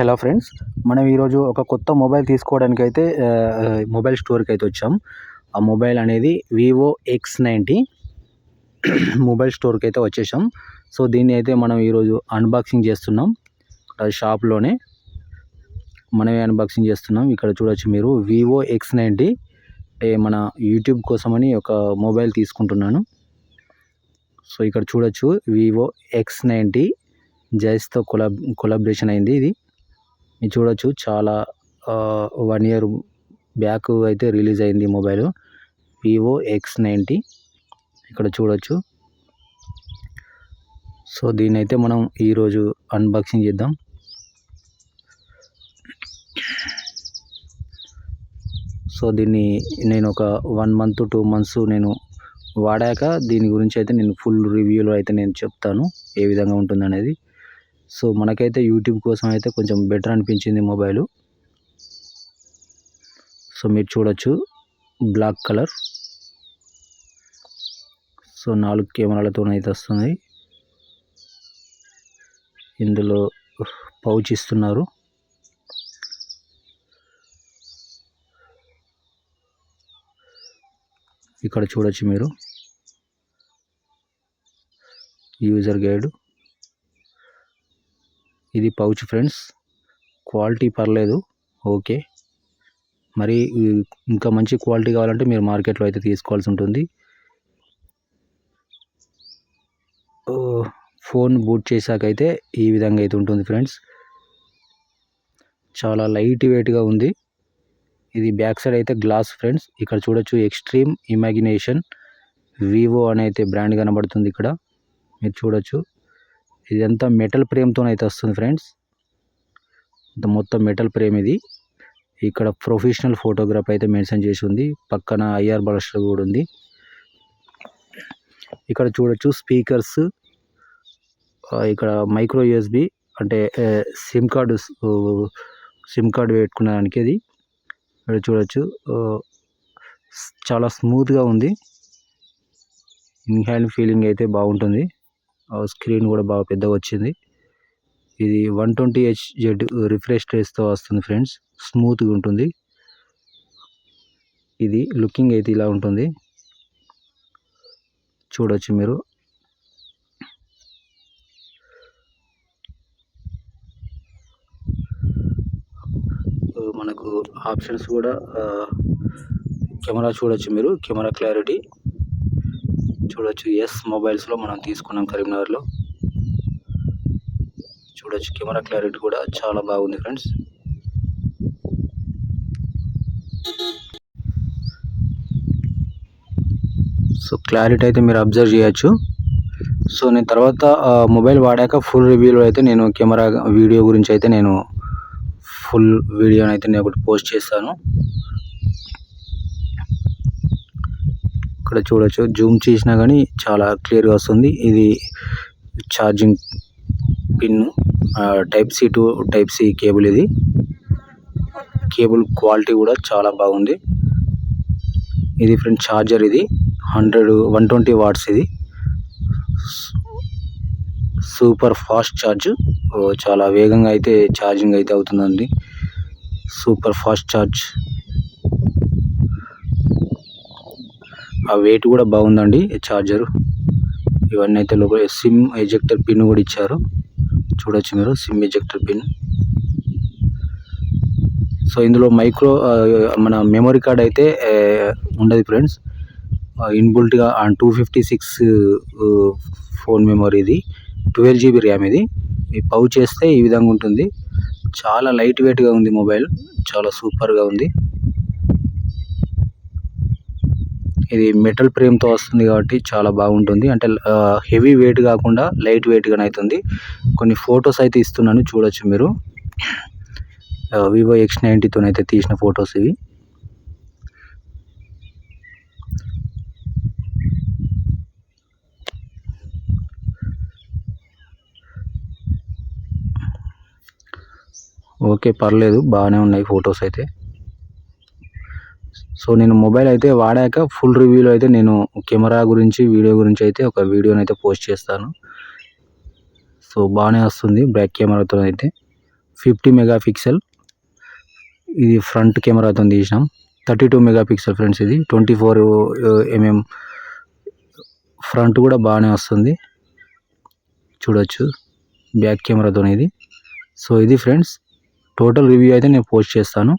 Hello friends మనం ఈరోజు ఒక కొత్త మొబైల్ తీసుకోవడానికి అయితే మొబైల్ స్టోర్కి అయితే వచ్చాం. ఆ మొబైల్ అనేది వివో ఎక్స్ నైంటీ మొబైల్ స్టోర్కి అయితే వచ్చేసాం. సో దీన్ని అయితే మనం ఈరోజు అన్బాక్సింగ్ చేస్తున్నాం. షాప్లోనే మనమే అన్బాక్సింగ్ చేస్తున్నాం. ఇక్కడ చూడొచ్చు మీరు వివో ఎక్స్ నైంటీ మన యూట్యూబ్ కోసమని ఒక మొబైల్ తీసుకుంటున్నాను. సో ఇక్కడ చూడొచ్చు వివో ఎక్స్ నైంటీ జైస్తో కొలాబ్ కొలాబరేషన్ అయింది ఇది. మీరు చూడొచ్చు. చాలా వన్ ఇయర్ బ్యాక్ అయితే రిలీజ్ అయింది ఈ మొబైల్. Vivo X ninety. ఇక్కడ చూడొచ్చు. సో దీన్ని అయితే మనం ఈరోజు అన్బాక్సింగ్ చేద్దాం. సో దీన్ని నేను ఒక వన్ మంత్ టూ మంత్స్ నేను వాడాక దీని గురించి అయితే నేను ఫుల్ రివ్యూలో అయితే నేను చెప్తాను ఏ విధంగా ఉంటుందనేది. సో మనకైతే యూట్యూబ్ కోసం అయితే కొంచెం బెటర్ అనిపించింది మొబైల్ సో మీరు చూడొచ్చు బ్లాక్ కలర్ సో నాలుగు కెమెరాలతో అయితే వస్తుంది. ఇందులో పౌచ్ ఇస్తున్నారు. ఇక్కడ చూడొచ్చు మీరు. యూజర్ గైడ్ ఇది పౌచ్ ఫ్రెండ్స్. క్వాలిటీ పర్లేదు. ఓకే. మరి ఇంకా మంచి క్వాలిటీ కావాలంటే మీరు మార్కెట్లో అయితే తీసుకోవాల్సి ఉంటుంది. ఫోన్ బూట్ చేశాక అయితే ఈ విధంగా అయితే ఉంటుంది ఫ్రెండ్స్. చాలా లైట్ వెయిట్గా ఉంది. ఇది బ్యాక్ సైడ్ అయితే గ్లాస్ ఫ్రెండ్స్. ఇక్కడ చూడొచ్చు ఎక్స్ట్రీమ్ ఇమాజినేషన్. వివో అని అయితే బ్రాండ్ కనబడుతుంది ఇక్కడ. మీరు చూడొచ్చు. ఇదంతా మెటల్ ఫ్రేమ్తో అయితే వస్తుంది ఫ్రెండ్స్ ఇంత మొత్తం మెటల్ ఫ్రేమ్ ఇది. ఇక్కడ ప్రొఫెషనల్ ఫోటోగ్రాఫ్ అయితే మెన్షన్ చేసి ఉంది. పక్కన ఐఆర్ బలస్టర్ కూడా ఉంది. ఇక్కడ చూడొచ్చు స్పీకర్స్ ఇక్కడ మైక్రో యూఎస్బి అంటే సిమ్ కార్డు సిమ్ కార్డు పెట్టుకునేదానికి అది ఇక్కడ చూడొచ్చు చాలా స్మూత్గా ఉంది. ఇన్ హ్యాండ్ ఫీలింగ్ అయితే బాగుంటుంది. స్క్రీన్ కూడా బాగా పెద్దగా వచ్చింది. ఇది one twenty H Z refresh రేస్తో వస్తుంది ఫ్రెండ్స్. స్మూత్గా ఉంటుంది. ఇది లుకింగ్ అయితే ఇలా ఉంటుంది. చూడవచ్చు మీరు. మనకు ఆప్షన్స్ కూడా కెమెరా చూడొచ్చు మీరు. Camera clarity. చూడొచ్చు. ఎస్ మొబైల్స్లో మనం తీసుకున్నాం కరీంనగర్లో. చూడొచ్చు కెమెరా క్లారిటీ కూడా చాలా బాగుంది ఫ్రెండ్స్. సో క్లారిటీ అయితే మీరు అబ్జర్వ్ చేయొచ్చు. సో నేను తర్వాత మొబైల్ వాడాక ఫుల్ రివ్యూలో అయితే నేను కెమెరా వీడియో గురించి అయితే నేను ఫుల్ వీడియోని అయితే నేను ఒకటి పోస్ట్ చేస్తాను. ఇక్కడ చూడొచ్చు. జూమ్ చేసినా కానీ చాలా క్లియర్గా వస్తుంది. ఇది charging pin type C to type C cable ఇది. కేబుల్ క్వాలిటీ కూడా చాలా బాగుంది. ఇది ఫ్రెండ్ ఛార్జర్ ఇది. హండ్రెడ్ వన్ ట్వంటీ వాట్స్ ఇది. Super fast charge. చాలా వేగంగా అయితే ఛార్జింగ్ అయితే అవుతుందండి. Super fast charge. ఆ వెయిట్ కూడా బాగుందండి ఛార్జరు ఇవన్నీ అయితే లోపల సిమ్ ఎజెక్టర్ పిన్ కూడా ఇచ్చారు. చూడొచ్చు మీరు సిమ్ ఎజెక్టర్ పిన్ సో ఇందులో మైక్రో మన మెమరీ కార్డ్ అయితే ఉండదు friends ఇన్బుల్ట్గా two fifty six phone memory ఇది. ట్వెల్వ్ జీబీ ర్యామ్ ఇది. ఈ పౌచ్ చేస్తే ఈ విధంగా ఉంటుంది. చాలా లైట్ వెయిట్గా ఉంది మొబైల్ చాలా సూపర్గా ఉంది. ఇది మెటల్ ఫ్రేమ్తో వస్తుంది కాబట్టి చాలా బాగుంటుంది. అంటే హెవీ వెయిట్ కాకుండా లైట్ వెయిట్గా అవుతుంది కొన్ని ఫొటోస్ అయితే ఇస్తున్నాను చూడొచ్చు మీరు. వివో ఎక్స్ నైంటీతో అయితే తీసిన ఫొటోస్ ఇవి. ఓకే పర్లేదు. బాగానే ఉన్నాయి ఫొటోస్ అయితే. సో నేను మొబైల్ అయితే వాడాక ఫుల్ రివ్యూలో అయితే నేను కెమెరా గురించి వీడియో గురించి అయితే ఒక వీడియోని అయితే పోస్ట్ చేస్తాను. సో బాగానే వస్తుంది బ్యాక్ కెమెరాతో అయితే. ఫిఫ్టీ మెగా పిక్సెల్ ఇది ఫ్రంట్ కెమెరాతో తీసినాం. Thirty two mega pixel friends ఇది. ట్వంటీ ఫోర్ ఎంఎం ఫ్రంట్ కూడా బాగానే వస్తుంది. చూడొచ్చు. బ్యాక్ కెమెరాతో ఇది. సో ఇది ఫ్రెండ్స్ టోటల్ రివ్యూ అయితే నేను పోస్ట్ చేస్తాను.